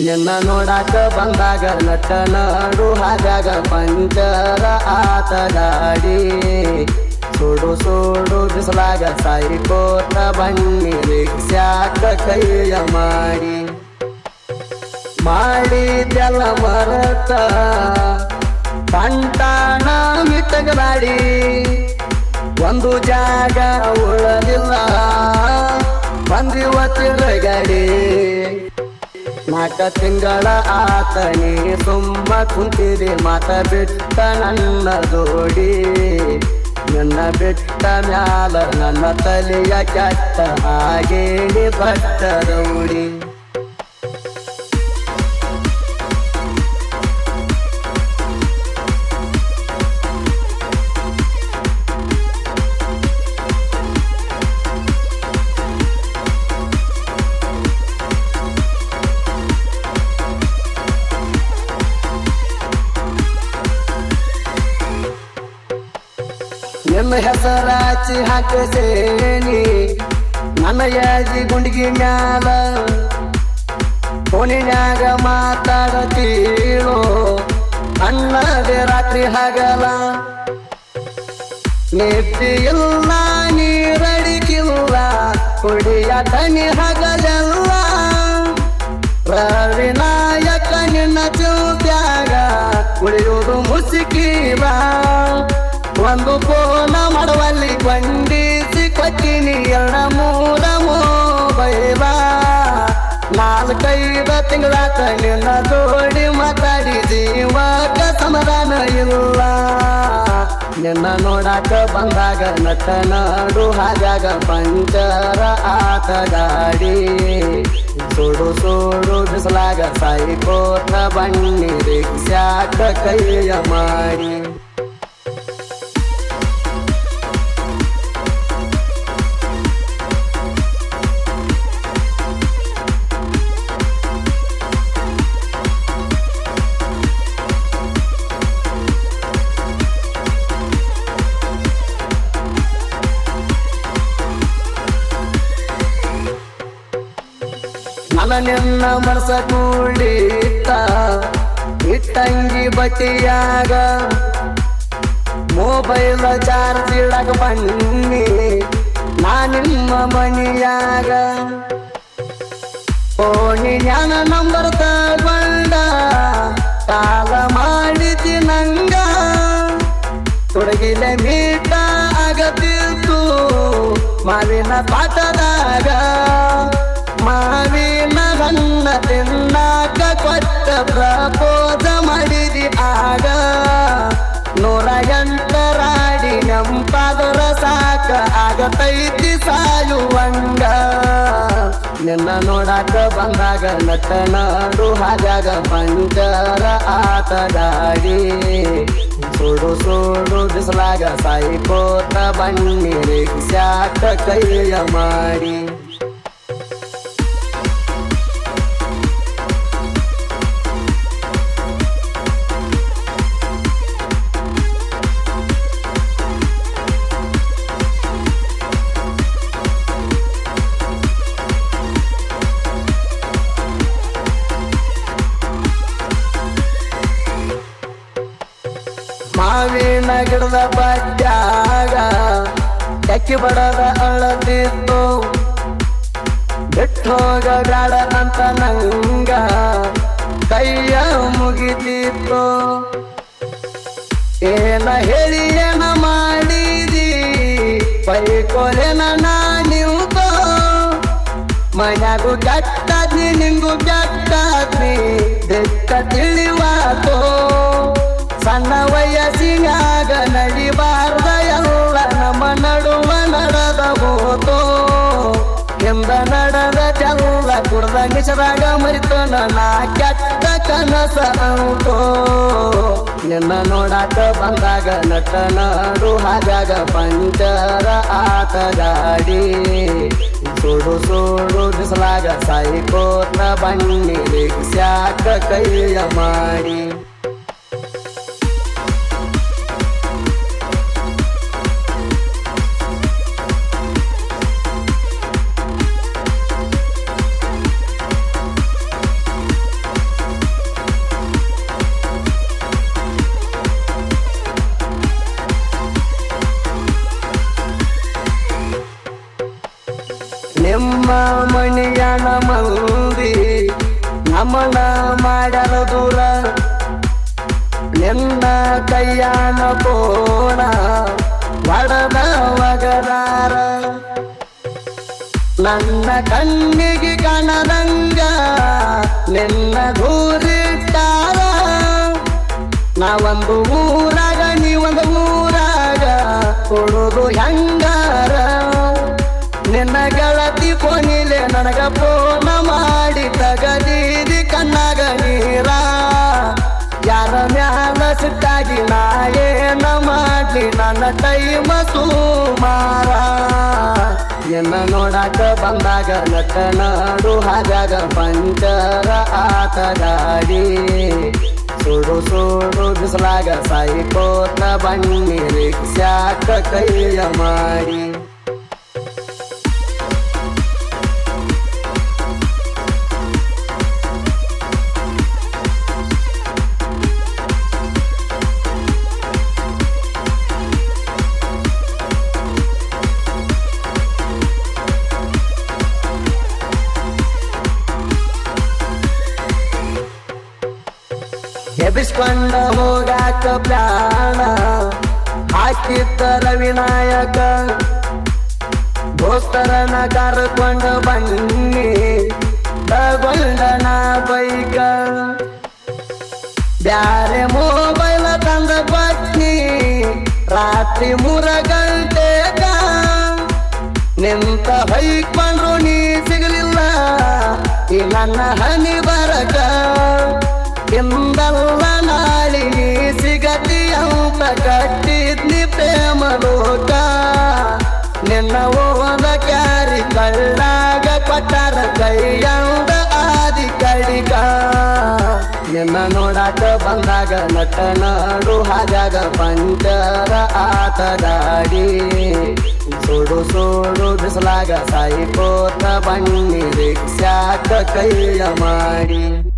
ನಿನ್ನ ನೋಡಾಕ ಬಂದಾಗ ನಟ ಹಾಗಾಗ ಪಂಚರ ಆತ ಗಾಡಿ ಸುಡು ಸುಡು ಬಿಸಲಾಗ ಸಾಯಿ ಬನ್ನಿ ರಿಕ್ಷಾಕ ಕೈಯ ಮಾಡಿ. ಮಾಡಿದ್ಯಲ್ಲ ಮರತ ಕಂಟಾಣ ಮಿತಗಲಾಡಿ ಒಂದು ಜಾಗ ಉಳದಿಲ್ಲ ಬಂದಿವ ತಿರುಗಡಿ. ನಾಲ್ಕ ತಿಂಗಳ ಆತನಿ, ಸುಮ್ಮ ಕುಂತಿದೆ ಮಾತ ಬಿಟ್ಟ ನನ್ನ ಜೋಡಿ. ನನ್ನ ಬಿಟ್ಟ ಮ್ಯಾಲ ನನ್ನ ತಲೆಯ ಕೆಟ್ಟ ಹಾಗೇಳಿ ಬಟ್ಟ ರೌಡಿ. ಹೆಸರಾಚಿ ಹಾಕಿಸೇನಿ ನನ್ನ ಯಾಜಿ ಗುಂಡಿಗೆ ಮ್ಯಾಲ ಫೋನಿನ್ಯಾಗ ಮಾತಾಡತೀಳೋ ಅಣ್ಣದೆ ರಾತ್ರಿ ಹಗಲ. ನೆತ್ತಿ ಇಲ್ಲ ನೀರಡಿಕಿಲ್ಲ. ಕುಡಿಯ ತನಿ ಹಗಲೆಲ್ಲ ನೋಡಾಕ ಬಂದಾಗ ನಟನಾಡು ಹಾಗಾಗ ಪಂಚರ ಆತ ಗಾಡಿ ಸುಡು ಸುಡು ಬಿಸಲಾಗ ಸಾಯಿ ಕೋಟ ಬನ್ನಿ ರಿಕ್ಷಾಕ ಕೈಯ ಮಾಡಿ. ನನ್ನ ಮನಸ ಕೂಡಿತ್ತ ಇಟ್ಟಂಗಿ ಬಟ್ಟಿಯಾಗ. ಮೊಬೈಲ್ ಚಾರ್ಜ್ ಇಡಕ ಬನ್ನಿ, ನಾ ನಿಮ್ಮ ಮನಿಯಾಗ. ಜ್ಞಾನ ನಂಬರ್ ತಗೊಂಡ ಕಾಲ ಮಾಡಿದಿ ನಂಗ. ತೊಡಗಿಲೆ ಮೀಟ ಆಗತಿತ್ತು ಮಾವಿನ ಪಾಠದಾಗ ಮಾವಿನ ಹಣ್ಣ ತಿನ್ನಾಕ ಕೊಟ್ಟ ಪ್ರಪೋಸ ಮಾಡಿದಿ ಆಗ. ನೂರ ಎಂಟರಾಡಿ ನಂಪಾದರ ಸಾಕ ಆಗತೈತಿ ಸಾಯುವಂಗ. ನಿನ್ನ ನೋಡಾಕ ಬಂದಾಗ ನಟನಾಡು ಹಾಗಾಗ ಪಂಚರ ಆತ ಗಾಡಿ ಸುಡು ಸುಡು ಬಿಸಲಾಗ ಸಾಯಿ ಕೋತ ಬನ್ನಿ ರಿಕ್ಷಾಕ ಕೈಯ ಮಾಡಿ. ಮಾವಿನ ಗಿಡದ ಬಡ್ಡ್ಯಾಗ ಎಕ್ಕಿ ಬಡದ ಅಳದಿತ್ತು ಬಿಟ್ಟೋಗ ಬೇಡ ಅಂತ ನಂಗ ಕೈಯ ಮುಗಿದಿತ್ತು. ಏನ ಹೇಳಿ, ಏನ ಮಾಡಿದಿ? ನಾ ನಿಂತೋ ಮನ್ಯಾಗು ಕೆಟ್ಟಾದ್ನಿ, ನಿಂಗು ಕೆಟ್ಟಾದ್ನಿ ದಿಟ್ಟ ತಿಳಿವಾತೋ ಚೆಲ್ಲ ಕುಡ್ದ ನಿಸದಾಗ ಮರಿತು ನನ್ನ ಕೆಟ್ಟ ಕನಸ ಅಂತೋ ನಿನ್ನ ನೋಡಾಕ ಬಂದಾಗ ನಟ ನಾಡು ಹಾಗಾಗ ಪಂಚರ ಆತ ಗಾಡಿ ಸುಡು ಸುಡು ಬಿಸಲಾಗ ಸಾಯಿ ಕೋತ ಬನ್ನಿ ರಿಕ್ಷಾಕ ಕೈಯ ಮಾಡಿ ಶಾನ ಮಂದಿ ನಮನ ಮಾಡಲು ದೂರ. ನಿನ್ನ ಕೈಯಾನ ಪೋಣ ಒಡದ ಒಗದಾರ. ನನ್ನ ಕಣ್ಣಿಗೆ ಕಣದಂಗ ನಿನ್ನ ದೂರಿಟ್ಟಾರ ನಾವೊಂದು ಊರಾಗ, ನೀವೊಂದು ಊರಾಗ, ಕೊಡೋದು ಹೆಂಗಾರ ನಿನ್ನ ಗೆಳತಿ ಕೊನಿಲೆ ನನಗ ಫೋನ ಮಾಡಿ ತಗದೀರಿ ಕಣ್ಣಾಗ ನೀರ. ಯಾರ ಮ್ಯಾಲ ಸಿಟ್ಟಾಗಿ ನಾ ಏನ ಮಾಡ್ಲಿ ನನ್ನ ಟೈಮ ಸುಮಾರ ಎನ್ನ ನೋಡಾಕ ಬಂದಾಗ ನಟನಾಡು ಹಾಗಾಗ ಪಂಚರ ಆತ ಗಾಡಿ ಸುಡು ಸುಡು ಬಿಸಲಾಗ ಸಾಯಿಕೋತ ಬನ್ನಿ ರಿಕ್ಷಾಕ ಕೈಯ ಮಾಡಿ. ಎಬ್ಬಿಸ್ಕೊಂಡ ಹೋಗಾಕ ಪ್ರಾಣ. ಹಾಕಿದ್ದರ ವಿನಾಯಕ. ದೋಸ್ತರನ ಕರ್ಕೊಂಡು ಬನ್ನಿ. ತಗೊಂಡನ ಬೈಕ. ಬ್ಯಾರೆ ಮೊಬೈಲ ತಂದ ಪತ್ನಿ ರಾತ್ರಿ ಮೂರ ಗಂಟೆಗ ನಿಂತ ಬಂದ್ರು ನೀ ಸಿಗಲಿಲ್ಲ. ಈ ನನ್ನ ಹನಿ ಬಂದಾಗ ನಟನಾಡು ಹಾಗಾಗ ಪಂಚರ ಆತದಾಡಿ. ಸುಡು ಸುಡು ಸಾಯಿ ಕೋತ ಬನ್ನಿ ರಿಕ್ಷಾಕ ಕೈಯ ಮಾಡಿ.